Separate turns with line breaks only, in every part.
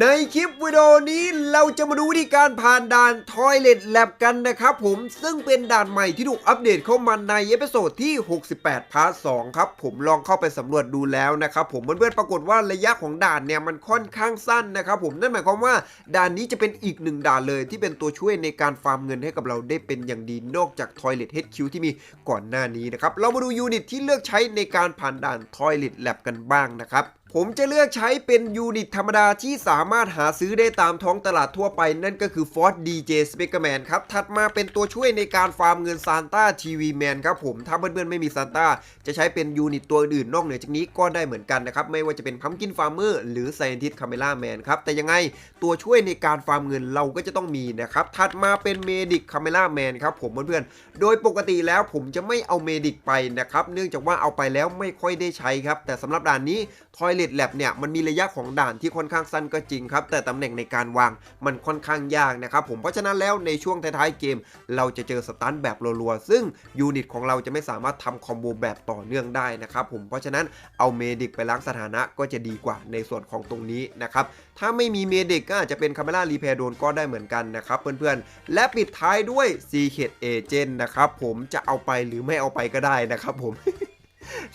ในคลิปวิดีโอนี้เราจะมาดูวิธีการผ่านด่าน Toilet Lab กันนะครับผมซึ่งเป็นด่านใหม่ที่ถูกอัปเดตเข้ามาในเอพิโซดที่ 68 พาร์ท 2 ครับ ผมลองเข้าไปสำรวจดูแล้วนะครับผมเพื่อนๆปรากฏว่าระยะของด่านเนี่ยมันค่อนข้างสั้นนะครับผมนั่นหมายความว่าด่านนี้จะเป็นอีกหนึ่งด่านเลยที่เป็นตัวช่วยในการฟาร์มเงินให้กับเราได้เป็นอย่างดีนอกจาก Toilet HQ ที่มีก่อนหน้านี้นะครับเรามาดูยูนิตที่เลือกใช้ในการผ่านด่าน Toilet Lab กันบ้างนะครับ ผมจะเลือกใช้เป็นยูนิตธรรมดาที่สามารถหาซื้อได้ตามท้องตลาดทั่วไป นั่นก็คือ Ford DJ Speakerman ครับ ถัดมาเป็นตัวช่วยในการฟาร์มเงิน Santa TV Man ครับผม ถ้าเพื่อนๆไม่มี Santa จะใช้เป็นยูนิตตัวอื่นนอกเหนือจากนี้ก็ได้เหมือนกันนะครับ ไม่ว่าจะเป็น Pumpkin Farmer หรือ Scientist Camera Man ครับ แต่ยังไงตัวช่วยในการฟาร์มเงินเราก็จะต้องมีนะครับ ถัดมาเป็น Medic Camera Man ครับผมเพื่อนๆ โดยปกติแล้วผมจะไม่เอา Medic ไปนะครับ เนื่องจากว่าเอาไปแล้วไม่ค่อยได้ใช้ครับ แต่สำหรับด่านนี้ทอย Toilet Lab เนี่ยมันมีระยะของด่านที่ค่อนข้างสั้นก็จริงครับ แต่ตำแหน่งในการวางมันค่อนข้างยากนะครับผมเพราะฉะนั้นแล้วในช่วงท้ายๆเกม เราจะเจอสตันแบบรัวๆ ซึ่งยูนิตของเราจะไม่สามารถทำคอมโบแบบต่อเนื่องได้นะครับผมเพราะฉะนั้นเอาเมดิกไปล้างสถานะก็จะดีกว่าในส่วนของตรงนี้นะครับถ้าไม่มีเมดิกก็อาจจะเป็นคาเมล่ารีเพย์โดนก็ได้เหมือนกันนะครับเพื่อนๆ และปิดท้ายด้วย Secret Agent นะครับผมจะเอาไปหรือไม่เอาไปก็ได้นะครับผม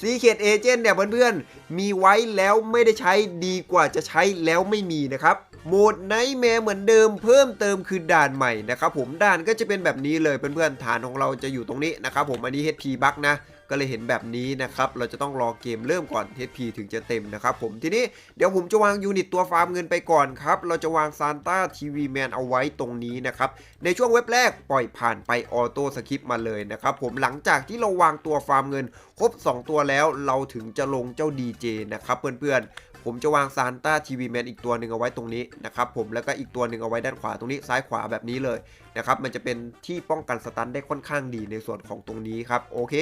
ซีเคดเอเจนต์เนี่ยเพื่อนๆ มีไว้แล้วไม่ได้ใช้ดีกว่าจะใช้แล้วไม่มีนะครับโหมดไนท์แมร์เหมือนเดิมเพิ่มเติมคือด่านใหม่นะครับผมด่านก็จะเป็นแบบนี้เลยเพื่อนๆฐานของเราจะอยู่ตรงนี้นะครับผมอันนี้ HP บั๊กนะ ก็เลยเห็นแบบนี้นะครับเราจะต้องรอเกมเริ่มก่อน HP ถึงจะเต็มนะครับผมทีนี้เดี๋ยวผมจะวางยูนิตตัวฟาร์มเงินไปก่อนครับเราจะวางซานต้าทีวีแมนเอาไว้ตรงนี้นะครับในช่วงเว็บแรกปล่อยผ่านไปออโต้สคริปต์มาเลยนะครับผมหลังจากที่เราวางตัวฟาร์มเงิน ครบ 2 ตัวแล้วเราถึงจะลงเจ้า DJ นะครับเพื่อนๆผมจะวางซานต้าทีวีแมนอีกตัวหนึ่งเอาไว้ตรงนี้นะครับผมแล้วก็อีกตัวหนึ่งเอาไว้ด้านขวาตรงนี้ซ้ายขวาแบบนี้เลยนะครับมันจะเป็นที่ป้องกันสตันได้ค่อนข้างดีในส่วนของตรงนี้ครับโอเค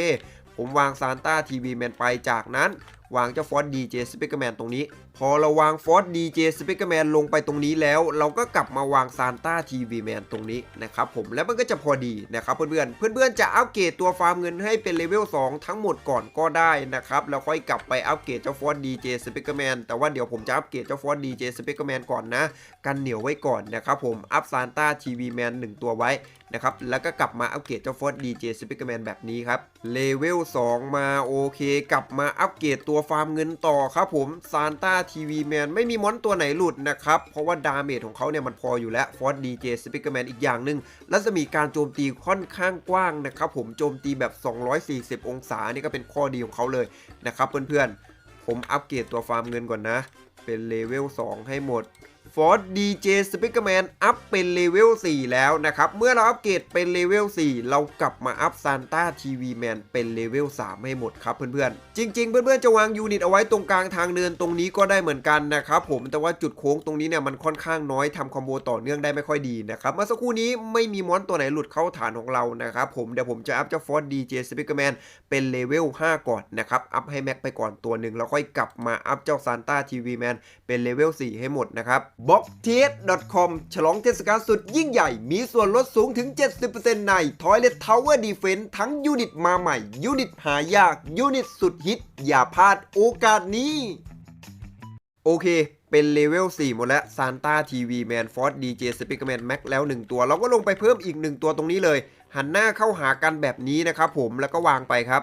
ผมวางซานต้าทีวีแมนไปจากนั้น วางเจ้าฟอสดีเจสเปกเกอร์แมนตรงนี้ พอเราวางฟอสดีเจสเปกเกอร์แมนลงไปตรงนี้แล้ว เราก็กลับมาวางซานต้าทีวีแมนตรงนี้นะครับผมแล้วมันก็จะพอดีนะครับเพื่อนๆเพื่อนๆจะอัปเกรดตัวฟาร์มเงินให้เป็นเลเวล2ทั้งหมดก่อนก็ได้นะครับแล้วค่อยกลับไปอัปเกรดเจ้าฟอสดีเจสเปกเกอร์แมนแต่ว่าเดี๋ยวผมจะอัปเกรดเจ้าฟอสดีเจสเปกเกอร์แมนก่อนนะ กันเหนียวไว้ก่อนนะครับผมอัพซานต้าทีวีแมน1ตัวไว้นะครับแล้วก็กลับมาอัปเกรดเจ้าฟอสดีเจสเปกเกอร์แมนแบบนี้ครับเลเวล2มาโอเค กลับมาอัปเกรดตัวฟาร์มเงินต่อครับผมซานต้าทีวีแมนไม่มีมอนตัวไหนหลุดนะครับ เพราะว่าดาเมจของเขาเนี่ยมันพออยู่แล้วฟอสดีเจสเปกเกอร์แมนอีกอย่างหนึ่งรัศมีการโจมตีค่อนข้างกว้างนะครับผมโจมตีแบบ 240 องศานี่ก็เป็นข้อดีของเขาเลยนะครับเพื่อนๆผมอัปเกรดตัวฟาร์มเงินก่อนนะ เป็นเลเวล2ให้หมด ฟอร์ดดีเจสปิเกอร์แมนอัพเป็นเลเวล4แล้วนะครับ เมื่อเราอัปเกรดเป็นเลเวล4เรากลับมาอัพซานต้าทีวีแมนเป็นเลเวล3ให้หมดครับเพื่อนๆ จริง ๆ เพื่อนๆ จะวางยูนิตเอาไว้ตรงกลางทางเดินตรงนี้ก็ได้เหมือนกันนะครับผมแต่ว่าจุดโค้งตรงนี้เนี่ยมันค่อนข้างน้อยทำคอมโบต่อเนื่องได้ไม่ค่อยดีนะครับเมื่อสักครู่นี้ไม่มีมอนตัวไหนหลุดเข้าฐานของเรานะครับผมเดี๋ยวผมจะอัพเจ้าฟอร์ดดีเจสปิเกอร์แมนเป็นเลเวล5ก่อนนะครับอัพให้แม็กไปก่อนตัวหนึ่งแล้วค่อยกลับมาอัพเจ้าซานต้าทีวีแมนเป็นเลเวล4ให้หมดนะครับบ็อกเทส com ฉลองเทศกาลสุดยิ่งใหญ่ มีส่วนลดสูงถึง 70%ใน Toilet Tower Defense ทั้งยูนิตมาใหม่ ยูนิตหายาก ยูนิตสุดฮิต อย่าพลาดโอกาสนี้ โอเคเป็นเลเวล 4 หมดแล้ว Santa TV Man Force DJ Speakerman Max แล้ว 1 ตัว เราก็ลงไปเพิ่มอีก 1 ตัวตรงนี้เลย หันหน้าเข้าหากันแบบนี้นะครับผมแล้วก็วางไปครับ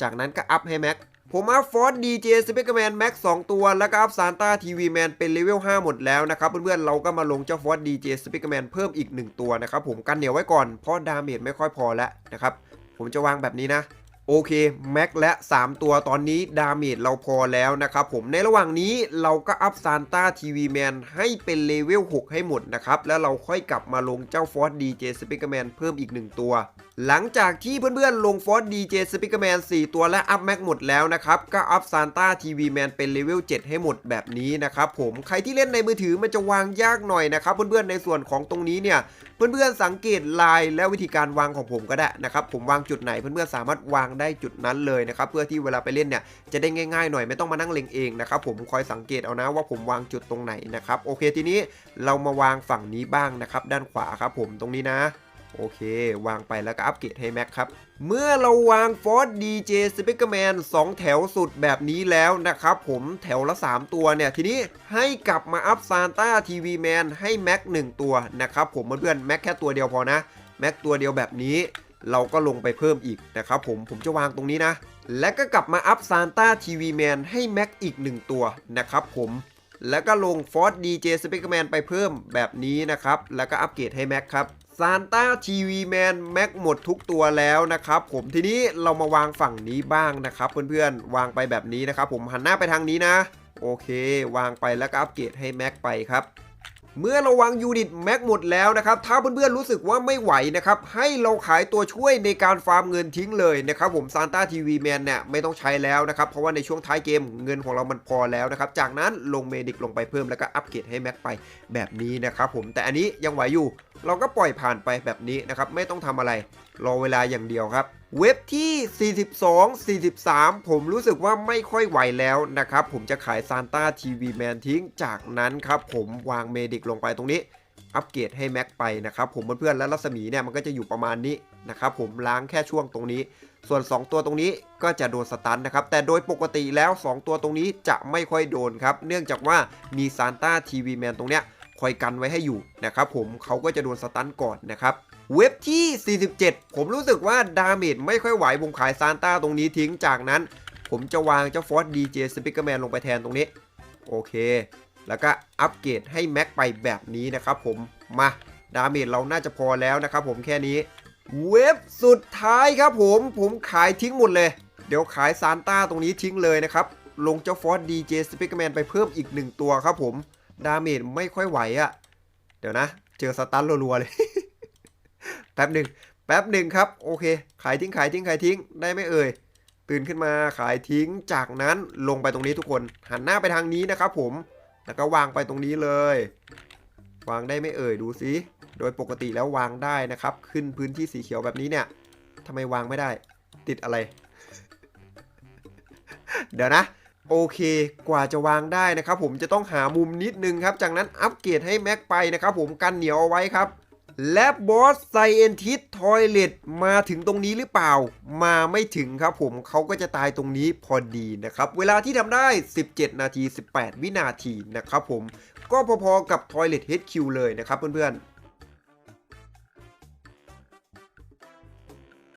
จากนั้นก็อัพให้แม็ก ผมอัพฟอร์ดดีเจสเปกแมนแม็กสองตัว แล้วก็อัพซานต้าทีวีแมนเป็นเลเวล5หมดแล้วนะครับเพื่อนๆเราก็มาลงเจ้าฟอร์ดดีเจสเปกแมนเพิ่มอีก 1 ตัวนะครับผมกันเหนียวไว้ก่อนเพราะดาเมจไม่ค่อยพอแล้วนะครับผมจะวางแบบนี้นะ โอเคแม็กและ 3 ตัวตอนนี้ดาเมจเราพอแล้วนะครับผมในระหว่างนี้เราก็อัพซานต้าทีวีแมนให้เป็นเลเวล 6 ให้หมดนะครับ แล้วเราค่อยกลับมาลงเจ้าฟอร์ดดีเจสเปกเกอร์แมนเพิ่มอีก 1 ตัว หลังจากที่เพื่อนๆลงฟอร์ดดีเจสปิกเกอร์แมน4ตัวและอัพแม็กหมดแล้วนะครับ ก็อัพซานต้าทีวีแมนเป็นเลเวล 7 ให้หมดแบบนี้นะครับผมใครที่เล่นในมือถือมันจะวางยากหน่อยนะครับเพื่อนๆในส่วนของตรงนี้เนี่ย เพื่อนๆสังเกตลายและวิธีการวางของผมก็ได้นะครับผมวางจุดไหนเพื่อนๆสามารถวางได้จุดนั้นเลยนะครับเพื่อที่เวลาไปเล่นเนี่ยจะได้ง่ายๆหน่อยไม่ต้องมานั่งเล็งเองนะครับผมคอยสังเกตเอานะว่าผมวางจุดตรงไหนนะครับโอเคทีนี้เรามาวางฝั่งนี้บ้างนะครับด้านขวาครับผมตรงนี้นะ โอเควางไปแล้วก็อัปเกรดให้แม็กครับ เมื่อเราวางฟอร์ดดีเจสปิเกอร์แมน2แถวสุดแบบนี้แล้วนะครับผมแถวละ 3 ตัวเนี่ย ทีนี้ให้กลับมาอัพซานต้าทีวีแมนให้แม็ก1ตัวนะครับผมเพื่อนๆแม็กแค่ตัวเดียวพอนะ แม็กตัวเดียวแบบนี้ เราก็ลงไปเพิ่มอีกนะครับผมผมจะวางตรงนี้นะ และก็กลับมาอัพซานต้าทีวีแมนให้แม็กอีก 1 ตัวนะครับผมแล้วก็ลงฟอร์ดดีเจสปิเกอร์แมนไปเพิ่มแบบนี้นะครับแล้วก็อัปเกรดให้แม็กครับ ซานต้าทีวีแมนแม็กหมดทุกตัวแล้วนะครับผมทีนี้เรามาวางฝั่งนี้บ้างนะครับเพื่อนๆวางไปแบบนี้นะครับผมหันหน้าไปทางนี้นะ โอเค วางไปแล้วก็อัปเกรดให้แม็กไปครับเมื่อเราวางยูนิตแม็กหมดแล้วนะครับ ถ้าเพื่อนๆรู้สึกว่าไม่ไหวนะครับ ให้เราขายตัวช่วยในการฟาร์มเงินทิ้งเลยนะครับผมซานต้าทีวีแมนเนี่ยไม่ต้องใช้แล้วนะครับ เพราะว่าในช่วงท้ายเกมเงินของเรามันพอแล้วนะครับ จากนั้นลงเมดิกลงไปเพิ่มแล้วก็อัปเกรดให้แม็กไปแบบนี้นะครับผมแต่อันนี้ยังไหวอยู่ เราก็ปล่อยผ่านไปแบบนี้นะครับ ไม่ต้องทำอะไร รอเวลาอย่างเดียวครับ เว็บที่ 42 43 ผมรู้สึกว่าไม่ค่อยไหวแล้วนะครับ ผมจะขายซานต้าทีวีแมนทิ้ง จากนั้นครับผมวางเมดิกลงไปตรงนี้อัปเกรดให้แม็กไปนะครับผมเพื่อนๆและรัศมีเนี่ยมันก็จะอยู่ประมาณนี้นะครับผมล้างแค่ช่วงตรงนี้ ส่วน 2 ตัวตรงนี้ก็จะโดนสตันนะครับแต่โดยปกติแล้ว 2 ตัวตรงนี้จะไม่ค่อยโดนครับ เนื่องจากว่ามีซานต้าทีวีแมนตรงเนี้ย คอยกันไว้ให้อยู่นะครับผมเขาก็จะโดนสตันก่อนนะครับเว็บที่ 47 ผมรู้สึกว่าดาเมจไม่ค่อยไหวผมขายซานต้าตรงนี้ทิ้งจากนั้น ผมจะวางเจ้าฟอสดีเจสปิเกอร์แมนลงไปแทนตรงนี้ โอเค แล้วก็อัปเกรดให้แม็กไปแบบนี้นะครับผมมาดาเมจเราน่าจะพอแล้วนะครับผมแค่นี้ เว็บสุดท้ายครับผมผมขายทิ้งหมดเลย เดี๋ยวขายซานต้าตรงนี้ทิ้งเลยนะครับลงเจ้าฟอสดีเจสปิเกอร์แมนไปเพิ่มอีกหนึ่งตัวครับผม ดาเมจไม่ค่อยไหวอะ่ะ เดี๋ยวนะ เจอสตันรัวๆเลย แป๊บหนึ่งแป๊บหนึ่งครับ โอเค ขายทิ้งขายทิ้งขายทิ้งได้ไหมเอ่ย ตื่นขึ้นมาขายทิ้งจากนั้นลงไปตรงนี้ทุกคน หันหน้าไปทางนี้นะครับผม แล้วก็วางไปตรงนี้เลย วางได้ไม่เอ่ยดูสิโดยปกติแล้ววางได้นะครับ ขึ้นพื้นที่สีเขียวแบบนี้เนี่ยทำไมวางไม่ได้ ติดอะไร เดี๋ยวนะ โอเค กว่าจะวางได้นะครับผมจะต้องหามุมนิดนึงครับ จากนั้นอัปเกรดให้แม็กไปนะครับผมกันเหนียวเอาไว้ครับ และบอสไซเอนทิสทอยเลตมาถึงตรงนี้หรือเปล่า มาไม่ถึงครับผมเขาก็จะตายตรงนี้พอดีนะครับ เวลาที่ทำได้ 17 นาที 18 วินาทีนะครับผมก็พอๆกับ Toilet HQ เลยนะครับเพื่อน